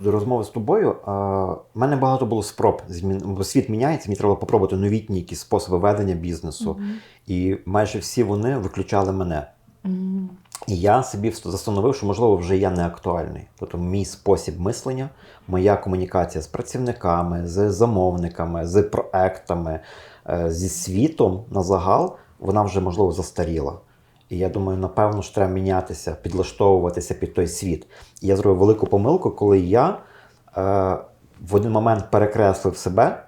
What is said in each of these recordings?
До розмови з тобою в мене багато було спроб. бо Світ міняється, мені треба попробувати новітні якісь способи ведення бізнесу. І майже всі вони виключали мене. Мгм. І я собі застановив, що можливо вже я не актуальний. Тобто мій спосіб мислення, моя комунікація з працівниками, з замовниками, з проектами, е, зі світом на загал, вона вже можливо застаріла. І я думаю, напевно, що треба мінятися, підлаштовуватися під той світ. І я зробив велику помилку, коли я е, в один момент перекреслив себе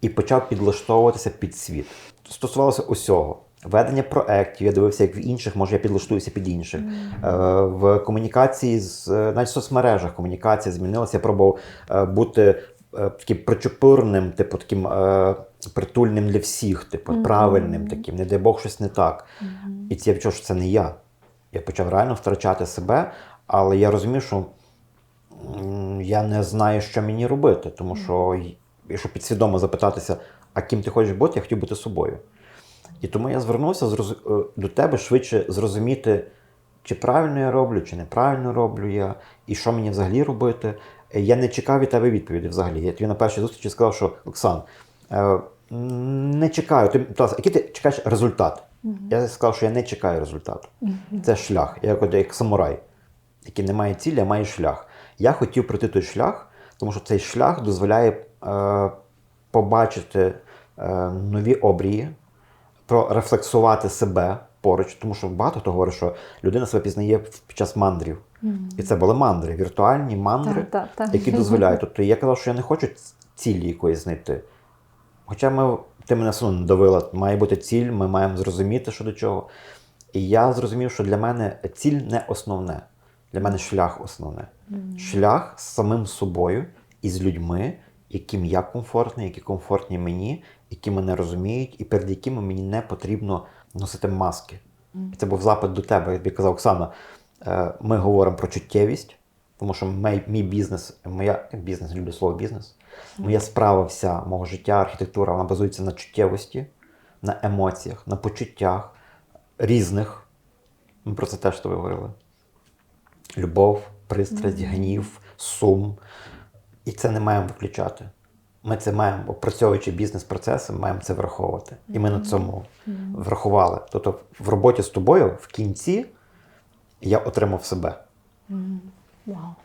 і почав підлаштовуватися під світ. Стосувалося усього. Ведення проєктів, я дивився, як в інших, може я підлаштуюся під інших. Е, в комунікації з е, навіть в соцмережах комунікація змінилася. Я пробував е, бути е, таким причепурним, типу таким е, притульним для всіх, типу, Мгм. правильним таким, не дай Бог щось не так. Мгм. І це я відчув, що це не я. Я почав реально втрачати себе, але я розумів, що я не знаю, що мені робити, тому що якщо підсвідомо запитатися, а ким ти хочеш бути, я хотів бути собою. І тому я звернувся е, до тебе швидше зрозуміти, чи правильно я роблю, чи неправильно роблю я, і що мені взагалі робити. Е, Я не чекав від тебе відповіді взагалі. Я тобі на першій зустрічі сказав, що Оксан, е, не чекаю. Ти, Тарас, який ти чекаєш результат? Я сказав, що я не чекаю результату. Мгм. Це шлях. Я як, як самурай, який не має цілі, а має шлях. Я хотів пройти той шлях, тому що цей шлях дозволяє е, побачити е, нові обрії, прорефлексувати себе поруч, тому що багато хто говорить, що людина себе пізнає під час мандрів. Мгм. І це були мандри, віртуальні мандри, так, так. які дозволяють. Тобто я казав, що я не хочу цілі якоїсь знайти. Хоча ми, ти мене одно давила, має бути ціль, ми маємо зрозуміти, що до чого. І я зрозумів, що для мене ціль не основне. Для мене шлях основне. Шлях з самим собою і з людьми, яким я комфортний, які комфортні мені, які мене розуміють, і перед якими мені не потрібно носити маски. І це був запит до тебе. Я тобі казав, Оксана, е, ми говоримо про чуттєвість, тому що мій, мій бізнес, моя бізнес, люблю слово бізнес, моя справа вся, мого життя, архітектура, вона базується на чуттєвості, на емоціях, на почуттях різних. Ми про це теж з тобою говорили. Любов, пристрасть, гнів, сум. І це не маємо виключати. Ми це маємо, опрацьовуючи бізнес-процеси, маємо це враховувати. І ми на цьому врахували. Тобто в роботі з тобою в кінці я отримав себе. Wow.